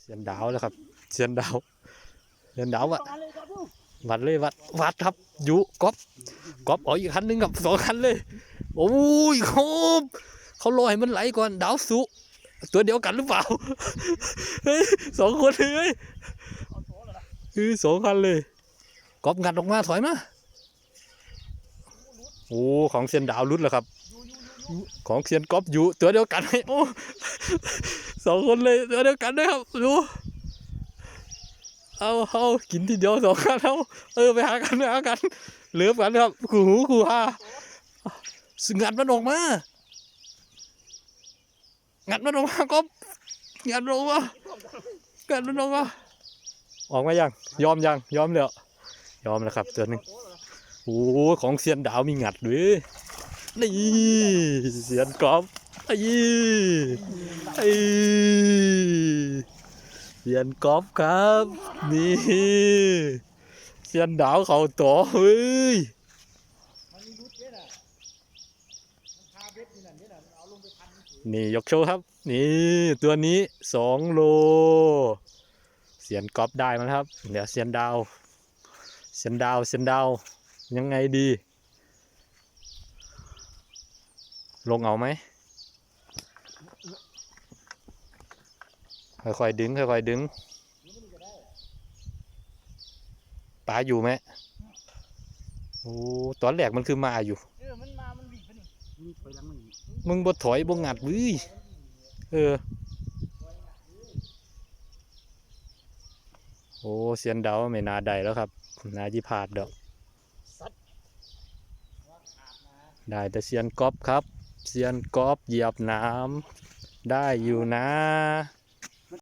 เสียนดาวแล้วครับ เสียนดาว เสียนดาวอะมาเลยครับลูกวัดเลยวัดวัดครับยุก๊อฟก๊อฟเอาอีกคันหนึงกับสองคันเลย โอ้ยโคมเขารอให้มันไหลก่อนดาวสุ ตัวเดียวกันหรือเปล่าเฮ้ยสองคนเลยเฮ้ยเอาโซ่เลยนะเฮ้ยสองคันเลยก๊อฟงัดออกมาถอยมาโอ้ของเซียนดาวรุดแล้วครับยูยูยูยู ของเซียนก๊อฟอยู่ตัวเดียวกันไหมโอ้สองคนเลยตัวเดียวกันด้วยครับดูเอาเอากินทีเดียวสองกันเอาเออไปหากันไปหากันเหลือกันครับคู่หูคู่ฮาสงัดมันออกมางัดมันออกมาก๊อฟงัดมันออกมางัดมันออกมาออกมายังยอมยังยอมแล้วยอมแล้วครับตัวหนึงเอาโซ่เลยนะโอ้ของเซียนดาวมีงัดด้วย นี่เซียนกอล์ฟไอ้ไอ้เซียนกอล์ฟครับ นี่เซียนดาวเขาต่อเฮ้ยนี่ยกโชว์ครับ นี่ตัวนี้สองโลเซียนกอล์ฟได้มั้ครับ เดี๋ยวเซียนดาวเซียนดาวเซียนดาวยังไงดี ลงเอาไหมค่อยๆดึงค่อยๆดึงปลาอยู่ไหมโอ้ตอนแรกมันคือมาอยู่เออมันมามันวิ่งไปนี่วิ่งไปหลังนี่มึงบ่ถอยบ่งัดเว้ยเออโอ้เสียนเดาไม่นาได้แล้วครับ นาจิพลาดดอกสัตว์ได้แต่เสียนกอบครับ เซียนกอบเหยียบน้ำได้อยู่นะ